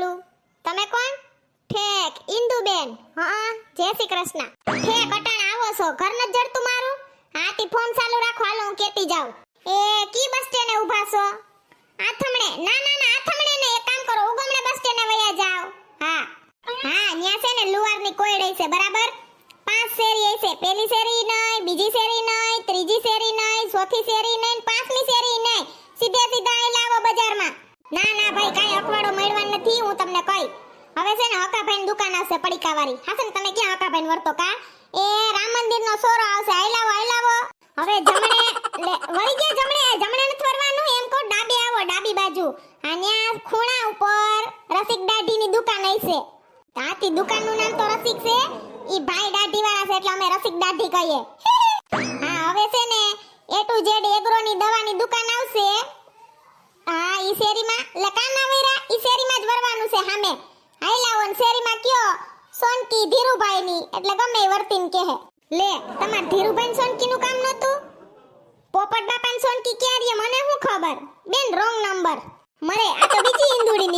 બોલું? તમે કોણ? ઠેક, ઇન્દુબેન. હા, જય શ્રી કૃષ્ણ. ઠેક, અટાણ આવો છો. ઘર ન જડતું મારું? હા ફોન ચાલુ રાખો. હાલો, હું કેતી જાઉં. એ, કી બસ સ્ટેન્ડે ઊભા છો? આથમણે. ના ના ના, આથમણે ને એક કામ કરો, ઉગમણે બસ સ્ટેન્ડે વયા જાઓ. હા. હા, ન્યા છે ને લુવારની કોયડે છે, બરાબર? પાંચ શેરી છે. પેલી શેરી નહીં, બીજી શેરી નહીં, ત્રીજી શેરી નહીં, ચોથી શેરી નહીં, પાંચમી શેરી નહીં. સીધે સીધા અહીં લાવો બજારમાં. ના હું કહી હવે છે ને હકાભાઈ દુકાન આવશે પડીકાવાળી. હાસે ને, તમે ક્યાં હકાભાઈ વર્તો કા? એ રામ મંદિર નો સોરો આવશે. આઈ લાવો આઈ લાવો હવે જમણે વળી ગયા જમણે? જમણે નથી ફરવાનું એમ કહો, ડાબે આવો, ડાબી બાજુ. આન્યા ખૂણા ઉપર રસિક દાઢીની દુકાન હશે. તાતી દુકાનનું નામ તો રસિક છે. ઈ ભાઈ દાઢી વાળા છે એટલે અમે રસિક દાઢી કહીએ. હા, હવે છે ને એ ટુ ઝેડ એગ્રોની દવાની દુકાન આવશે. હા, ઈ શેરીમાં ને શેરીમાં કયો? સોનકી ધીરુભાઈ ની એટલે ગમે વર્તીન કહે. લે, તમાર ધીરુભાઈ સોનકી નું કામ નતું પોપટ બાપા સોનકી ક્યાં રહીએ મને શું ખબર? બેન, રોંગ નંબર. મરે આ તો બીજી નીકળી